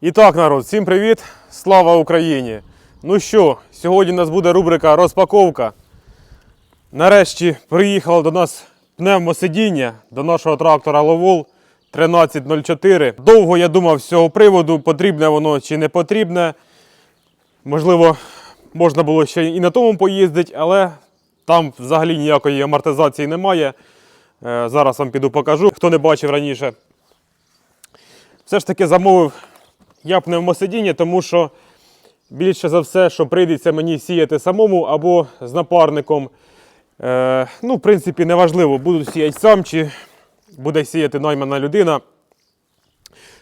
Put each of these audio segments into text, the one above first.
І так, народ, всім привіт! Слава Україні! Ну що, сьогодні у нас буде рубрика розпаковка. Нарешті приїхало до нас пневмосидіння до нашого трактора Ловол 1304. Довго я думав з цього приводу, потрібне воно чи не потрібне. Можливо, можна було ще і на тому поїздити, але там взагалі ніякої амортизації немає. Е, Зараз вам піду покажу, хто не бачив раніше. Все ж таки замовив я пневмосидіння, тому що більше за все, що прийдеться мені сіяти самому або з напарником. Е, ну, в принципі, неважливо, буду сіяти сам чи буде сіяти наймана людина.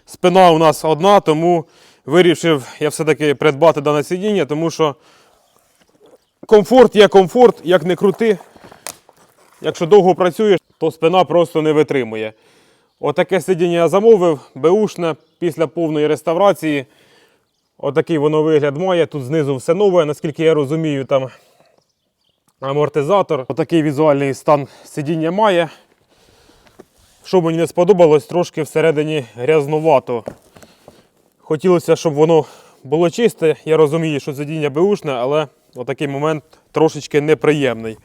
Спина у нас одна, тому вирішив я все-таки придбати дане сидіння, тому що комфорт є комфорт, як не крути. Якщо довго працюєш, то спина просто не витримує. Отаке сидіння я замовив, беушне, після повної реставрації. Отакий воно вигляд має. Тут знизу все нове, наскільки я розумію, там амортизатор. Отакий візуальний стан сидіння має. Що мені не сподобалось, трошки всередині грязнувато. Хотілося, щоб воно було чисте. Я розумію, що сидіння беушне, але отакий момент трошечки неприємний.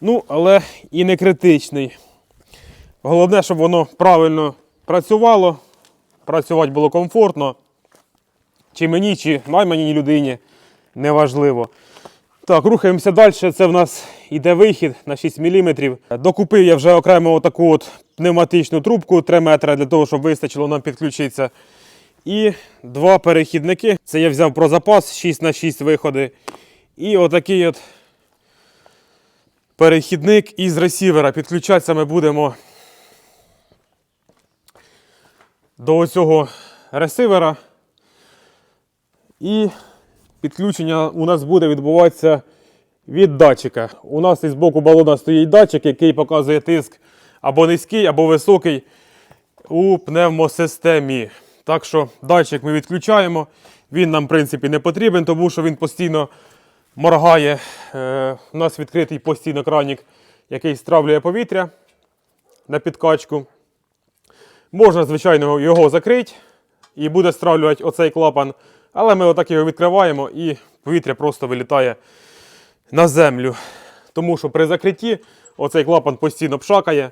Ну, але і не критичний. Головне, щоб воно правильно працювало, працювати було комфортно. Чи мені, чи найманій людині, неважливо. Так, рухаємося далі. Це в нас іде вихід на 6 мм. Докупив я вже окремо таку от пневматичну трубку 3 метри для того, щоб вистачило нам підключитися. І два перехідники. Це я взяв про запас 6 на 6 виходи. І отакий от перехідник із ресівера. Підключатися ми будемо до цього ресивера. І підключення у нас буде відбуватися від датчика. У нас із боку балона стоїть датчик, який показує тиск або низький, або високий у пневмосистемі. Так що датчик ми відключаємо. Він нам, в принципі, не потрібен, тому що він постійно моргає. Е, у нас відкритий постійно кранік, який стравлює повітря на підкачку. Можна, звичайно, його закрити і буде стравлювати оцей клапан. Але ми отак його відкриваємо і повітря просто вилітає на землю. Тому що при закритті оцей клапан постійно пшакає.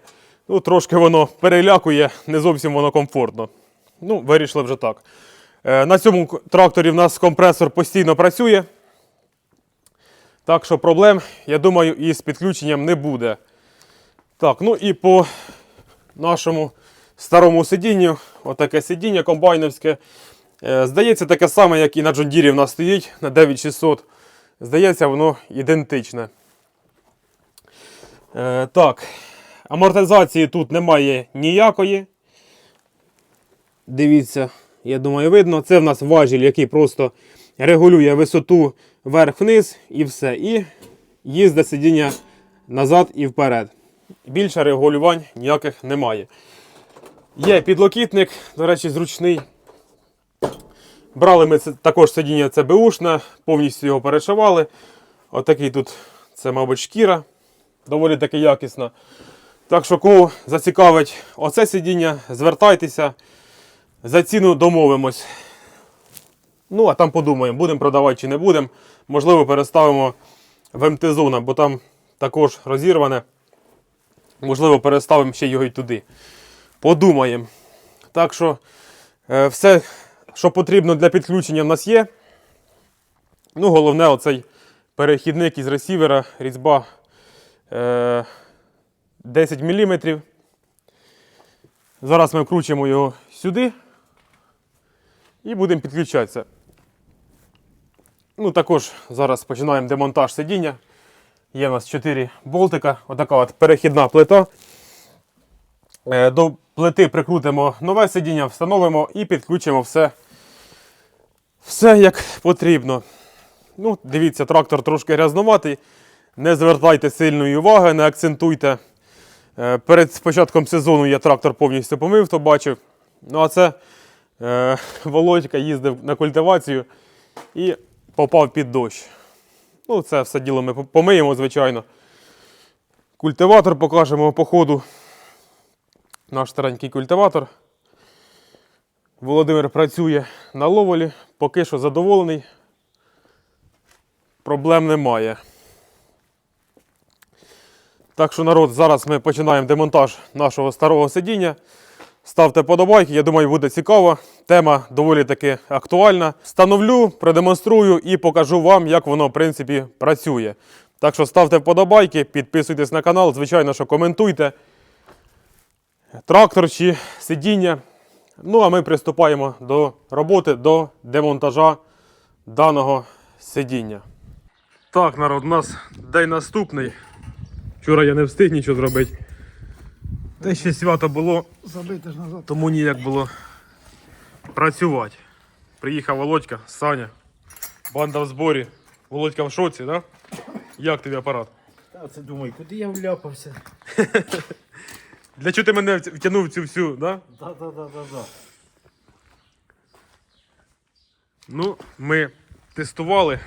Ну, трошки воно перелякує, не зовсім воно комфортно. Ну, вирішили вже так. Е, на цьому тракторі в нас компресор постійно працює. Так що проблем, я думаю, із підключенням не буде. Так, ну і по нашому старому сидінню, отаке сидіння комбайновське. Е, Здається, таке саме, як і на Джондірі в нас стоїть на 9600. Здається, воно ідентичне. Е, так, амортизації тут немає ніякої. Дивіться, я думаю, видно. Це в нас важіль, який просто регулює висоту вверх-вниз і все. І їздить сидіння назад і вперед. Більше регулювань ніяких немає. Є підлокітник, до речі, зручний. Брали ми також сидіння це беушне, повністю його перешивали. Отакий тут, це, мабуть, шкіра, доволі таки якісна. Так що, кого зацікавить оце сидіння, звертайтеся, за ціну домовимось. Ну, а там подумаємо, будемо продавати чи не будемо. Можливо, переставимо в МТ-зона, бо там також розірване. Можливо, переставимо ще його й туди. Подумаємо. Так що, е, все, що потрібно для підключення, в нас є. Ну, головне, оцей перехідник із ресівера, різьба е, 10 мм. Зараз ми вкручуємо його сюди і будемо підключатися. Ну, також зараз починаємо демонтаж сидіння. Є у нас 4 болтика, отака от перехідна плита. Е, До плити прикрутимо нове сидіння, встановимо і підключимо все, все як потрібно. Ну, Дивіться, трактор трошки грязнуватий. Не звертайте сильної уваги, не акцентуйте. Е, Перед початком сезону я трактор повністю помив, хто бачив. Ну, а це е, Володька їздив на культивацію і попав під дощ. Ну, це все діло ми помиємо, звичайно. Культиватор покажемо по ходу. Наш старенький культиватор. Володимир працює на ловолі, поки що задоволений. Проблем немає. Так що, народ, зараз ми починаємо демонтаж нашого старого сидіння. Ставте подобайки, я думаю, буде цікаво. Тема доволі таки актуальна. Встановлю, продемонструю і покажу вам, як воно в принципі працює. Так що ставте вподобайки, підписуйтесь на канал, звичайно, що коментуйте. Трактор чи сидіння. Ну, а ми приступаємо до роботи, до демонтажа даного сидіння. Так, народ, у нас день наступний. Вчора я не встиг нічого зробити. Та ще свято було, Забити ж назад. тому ніяк було працювати. Приїхав Володька, Саня, банда в зборі. Володька в шоці, так? Да? Як тобі апарат? Та це думаю, куди я вляпався? Для чого ти мене втягнув в цю всю, да? Да, да, да, да, да. Ну, ми тестували.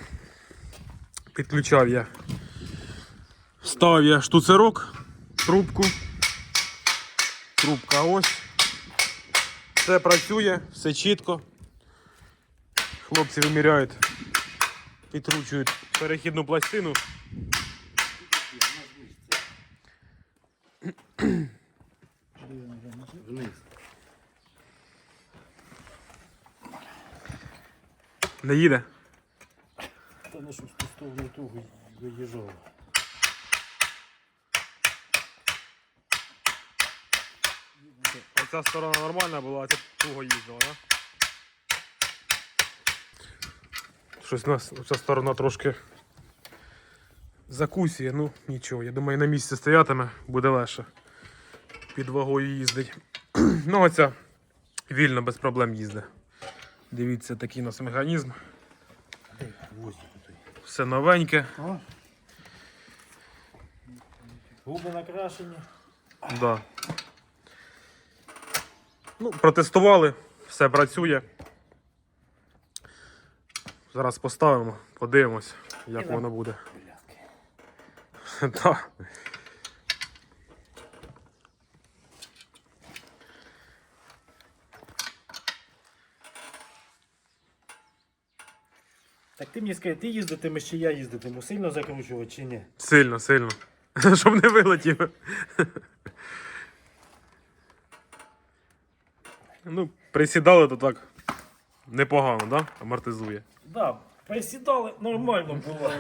Підключав я. Ставив я штуцерок, трубку. Трубка ось. Все працює, все чітко. Хлопці виміряють, підкручують перехідну пластину. Вниз. Не їде? Та не щось ту сторону тугу виїжджав. Оця сторона нормальна була, а ця туго їздила, так? Щось у нас ця сторона трошки закусує, ну нічого. Я думаю, на місці стоятиме, буде легше. Під вагою їздить. ну, оця вільно, без проблем їздить. Дивіться, такий у нас механізм. Все новеньке. Губи накрашені. Да. Ну, протестували, все працює. Зараз поставимо, подивимось, як воно буде. Так ти мені скажи, ти їздитимеш чи я їздитиму? Сильно закручувати чи ні? Сильно, сильно. Щоб не вилетів. Ну, присідали то так непогано, да? Амортизує. Да, присідали, нормально було.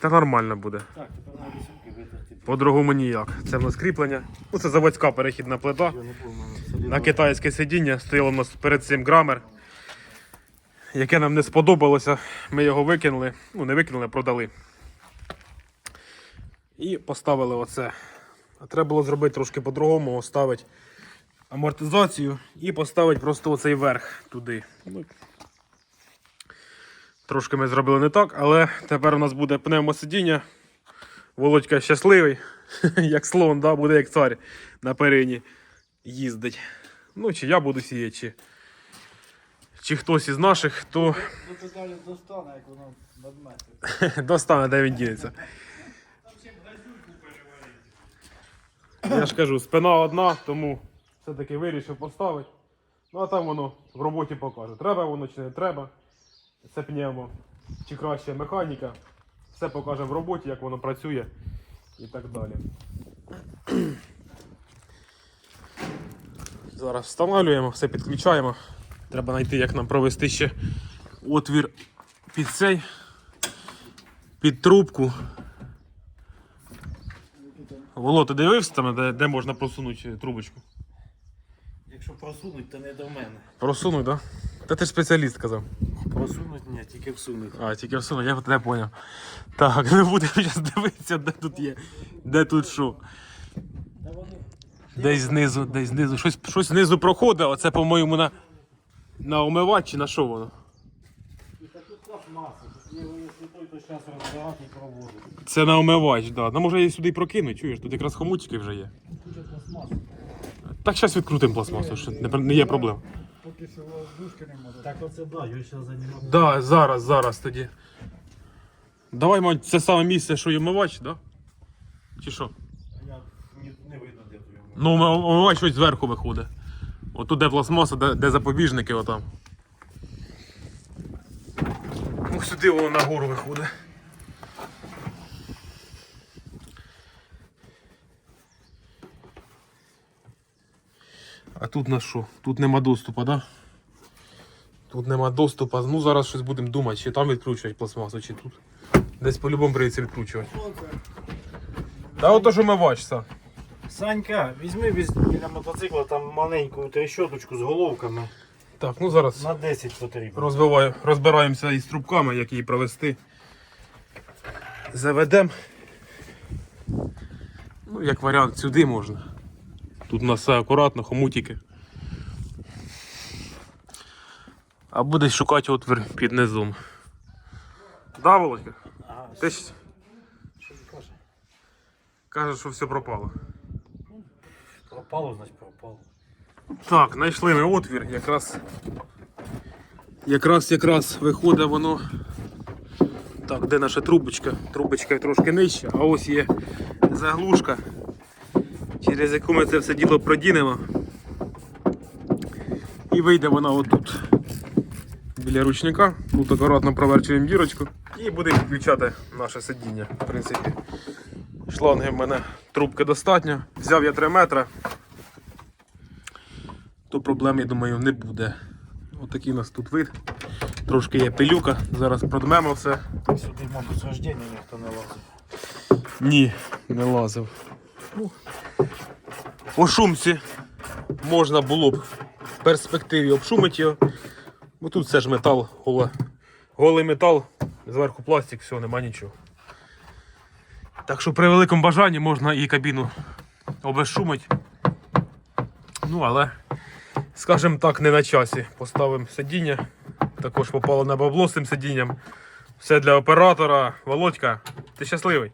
Та нормально буде. Так, тепер треба сумки витерти. По-другому ніяк. Це в нас кріплення. Ну, це заводська перехідна плита. Його не. На китайське сидіння стояло у нас перед цим грамер, яке нам не сподобалося. Ми його викинули. Ну, не викинули, а продали. І поставили оце. А треба було зробити трошки по-другому, оставити амортизацію і поставити просто оцей верх туди. Ну, трошки ми зробили не так, але тепер у нас буде пневмосидіння. Володька щасливий, як слон, да, буде як цар на перині їздить. Ну, чи я буду сіяти, чи, чи хтось із наших, Ну ти далі достане, як воно надметить. достане, де він дінеться. Я ж кажу, спина одна, тому все-таки вирішив поставити. Ну а там воно в роботі покаже. Треба воно чи не треба. Це пневмо, чи краще механіка. Все покаже в роботі, як воно працює і так далі. Зараз встановлюємо, все підключаємо. Треба знайти, як нам провести ще отвір під цей, під трубку. Воло, ти дивився там, де, де можна просунути трубочку? Якщо просунуть, то не до мене. Просунуть, так? Да? Та ти ж спеціаліст казав. Просунуть, ні, тільки всунуть. А, тільки всунуть, я тебе поняв. Так, не будемо зараз дивитися, де тут є. Де тут що. Десь знизу, десь знизу. Щось, щось знизу проходить, а це, по-моєму, на, на омивач чи на що воно? Так. Це на омивач, так. Да. Ну може її сюди і прокинуть, чуєш, тут якраз хомутики вже є. Так зараз відкрутимо пластмасу, що не, не є проблем. Поки що воздушки не може. Так оце да, його зараз займати. Да, зараз, зараз тоді. Давай, мать, це саме місце, що і омивач, да? Чи що? не видно, де тут його. Ну, м- щось зверху виходить. Отут де пластмаса, де, де запобіжники отам. Ну, сюди воно нагору виходить. А тут на що? Тут нема доступу, да? Тут нема доступу. Ну зараз щось будемо думати, чи там відкручувати пластмасу, чи тут. Десь по-любому прийдеться відкручувати. Та ото що ми бачимо. Санька, візьми віз- біля мотоцикла там маленьку трещоточку з головками. Так, ну зараз. На 10 потрібно. Розбиваю, розбираємося із трубками, як її провести. Заведемо. Ну, як варіант, сюди можна. Тут у нас все акуратно, хомутики. А буде шукати отвір під низом. Да, Володька? Ага, Ти ж що він каже? кажеш, що все пропало. Пропало, значить пропало. Так, знайшли ми отвір, якраз. Якраз якраз виходить воно. Так, де наша трубочка? Трубочка трошки нижча, а ось є заглушка, через яку ми це все діло продінемо. І вийде вона отут. Біля ручника. Тут акуратно проверчуємо дірочку і будемо підключати наше сидіння. В принципі, шланги в мене трубки достатньо. Взяв я 3 метри то проблем, я думаю, не буде. Отакий у нас тут вид. Трошки є пилюка, зараз продмемо все. Сюди, мабуть, з ніхто не лазив. Ні, не лазив. По шумці можна було б в перспективі обшумити його. Бо тут все ж метал, голий метал, зверху пластик, все, нема нічого. Так що при великому бажанні можна і кабіну обезшумити. Ну, але, скажімо так, не на часі. Поставимо сидіння. Також попало на бабло з цим сидінням. Все для оператора. Володька, ти щасливий?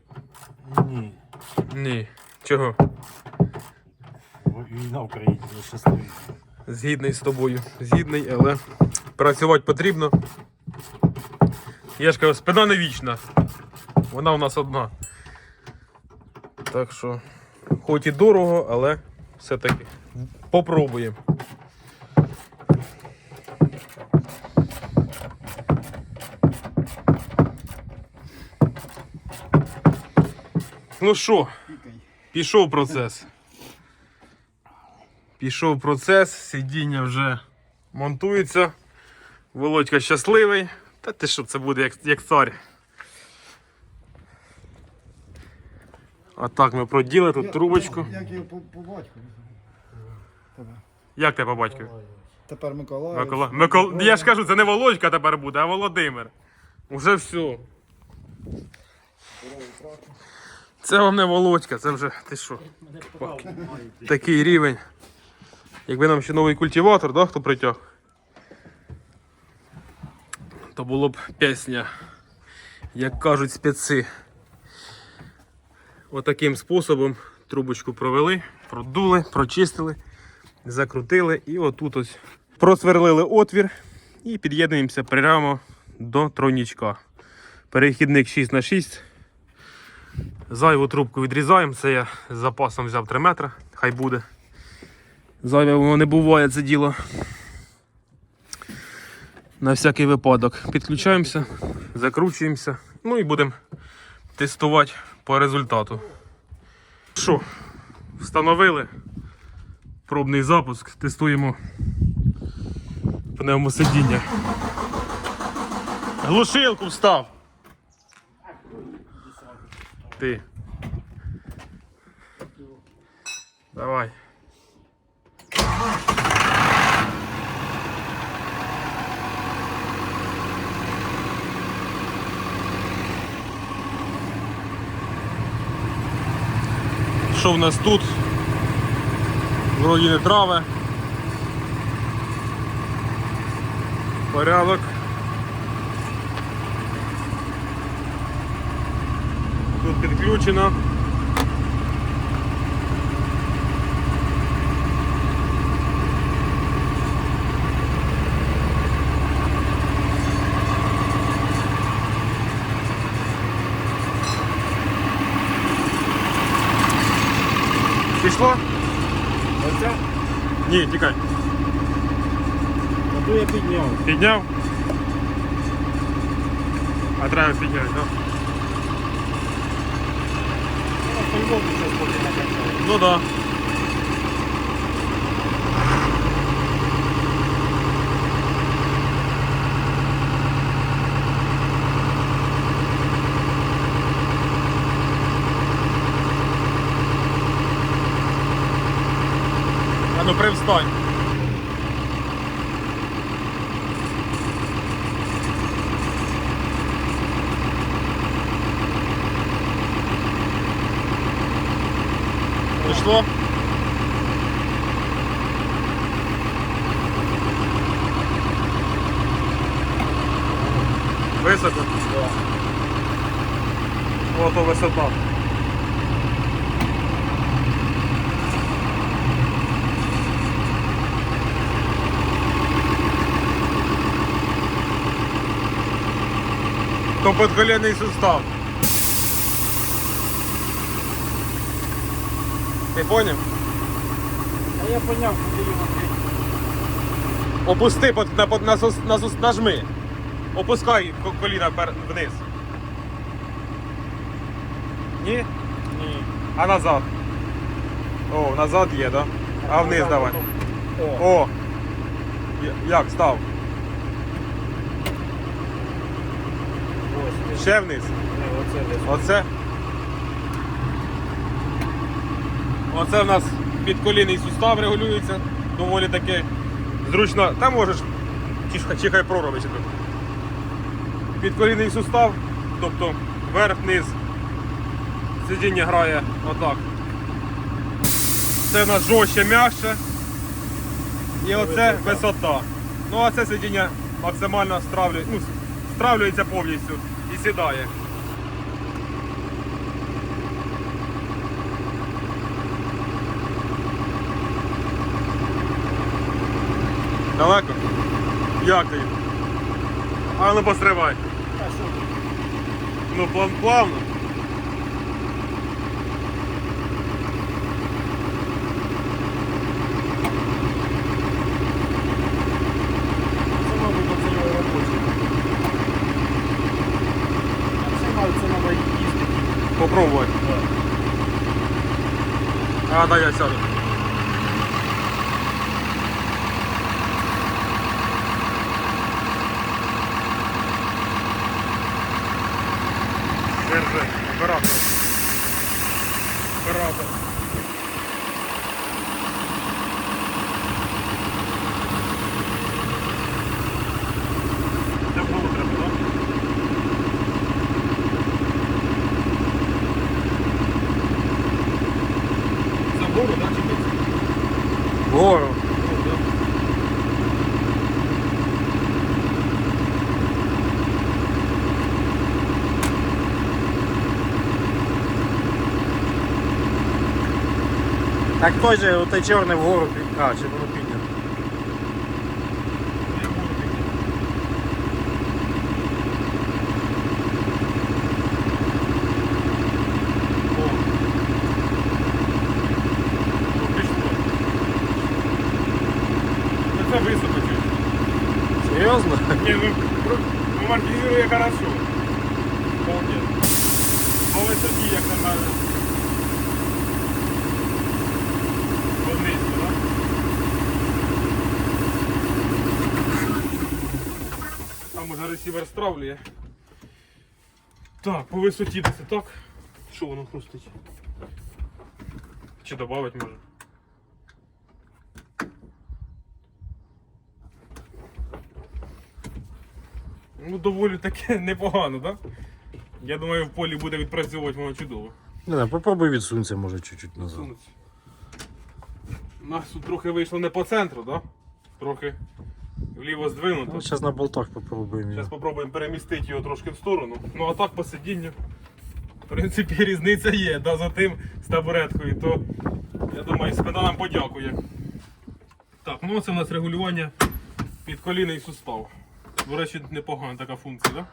Ні. Ні. Чого? Війна в Україні нещасливі. Згідний з тобою. Згідний, але працювати потрібно. Я ж кажу, спина не вічна. Вона у нас одна. Так що, хоч і дорого, але все-таки попробуємо. Ну що, пішов процес. Пішов процес, сидіння вже монтується. Володька щасливий. Та ти що, це буде як, як цар. А так ми проділи тут трубочку. Як його по, по батьку? Тебе. Як тебе по батькові? Тепер Миколаїв. Микола... Микол... Я ж кажу, це не Володька тепер буде, а Володимир. Уже все. Це вам не Володька, це вже ти що? Такий рівень. Якби нам ще новий культиватор, да, хто притяг, то було б пісня, як кажуть спеці. Отаким способом трубочку провели, продули, прочистили, закрутили і отут ось просверлили отвір і під'єднуємося прямо до тройнічка. Перехідник 6х6. Зайву трубку відрізаємо, це я з запасом взяв 3 метри, хай буде. Зайве воно не буває це діло. На всякий випадок підключаємося, закручуємося, ну і будемо тестувати по результату. Що, встановили пробний запуск, тестуємо пневмосидіння. Глушилку встав. Ти. Давай. Що в нас тут? Вроді не трави. Порядок. Тут підключено. Ця? Ні, тікай. А то я підняв. Підняв. А треба підняти, так? Ну, по-любому щось Поки накачаю. Ну да. Ото висота. То подколенний сустав. Ти поняв? А я поняв, куди його. Опусти под- на, под- на, сос- на, нажми. Опускай ко- коліна пер- вниз. Ні? Ні. А назад. О, назад є, да? А вниз давай. О, О! Я- Як став? ось. Ще вниз. Оце. Оце. В нас підколінний сустав регулюється. Доволі таки зручно. Та можеш чи тут. Підколінний сустав, тобто верх-низ. Сидіння грає отак. Це в нас жорстче, м'якше. І оце висота. Ну а це сидіння максимально стравлює, ну, стравлюється повністю і сідає. Далеко? Як ти? А ну постривай. А що? Ну план плавно. Це, мабуть, оце його робочий. А це, мабуть, це треба їздити. Попробувати. А, дай я сяду. Держи, оператор. Оператор. Це було треба, так? За гору, так, чи ні? Гору. Так той же, отой чорний вгору. пі- А, чи воно підняв. Я гору підняв. О. О, пішло. Та Це високо чуть. Серйозно? Не, ну, про- ну маркізує хорошо. Молодець. По висоті, як на мене. Вниз, так? Там уже ресівер стравлює. Так, по висоті десь так. Що воно хрустить? Чи додавати може? Ну, доволі таки непогано, так? Я думаю, в полі буде відпрацьовувати воно чудово. Не знаю, попробуй відсунься, може, чуть-чуть назад. Сунуться. У нас тут трохи вийшло не по центру, так? Трохи вліво здвинуто. Ну, зараз на болтах попробуємо. Зараз спробуємо перемістити його трошки в сторону. Ну а так по сидінню. В принципі, різниця є, да, за тим з табуреткою, то я думаю, спина нам подякує. Так, ну це у нас регулювання під колінний сустав. До речі, непогана така функція, так?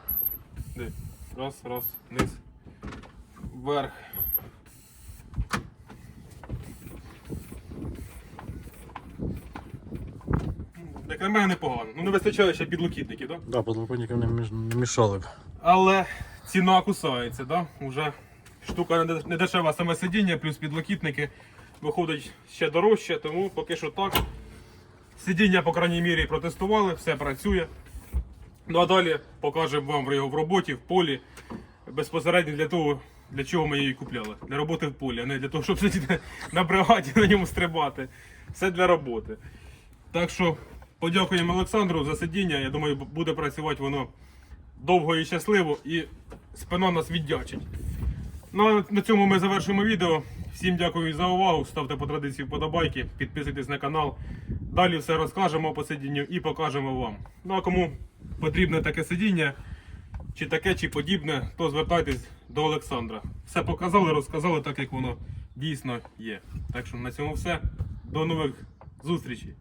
Да? Раз, раз, низ, вверх. На мене, непогано. Ну не вистачає ще підлокітників, так? Да, подлокотників не, між- не мішали б. Але ціна кусається, да? Уже штука не не дешева саме сидіння, плюс підлокітники виходить ще дорожче, тому поки що так. Сидіння, по крайній мірі, протестували, все працює. Ну а далі покажемо вам його в роботі, в полі. Безпосередньо для того, для чого ми її купляли. Для роботи в полі, а не для того, щоб сидіти на бригаді на ньому стрибати. Все для роботи. Так що подякуємо Олександру за сидіння. Я думаю, буде працювати воно довго і щасливо, і спина нас віддячить. Ну на цьому ми завершуємо відео. Всім дякую за увагу. Ставте по традиції вподобайки, підписуйтесь на канал. Далі все розкажемо по сидінню і покажемо вам. Ну а кому потрібне таке сидіння, чи таке, чи подібне, то звертайтесь до Олександра. Все показали, розказали так, як воно дійсно є. Так що на цьому все. До нових зустрічей.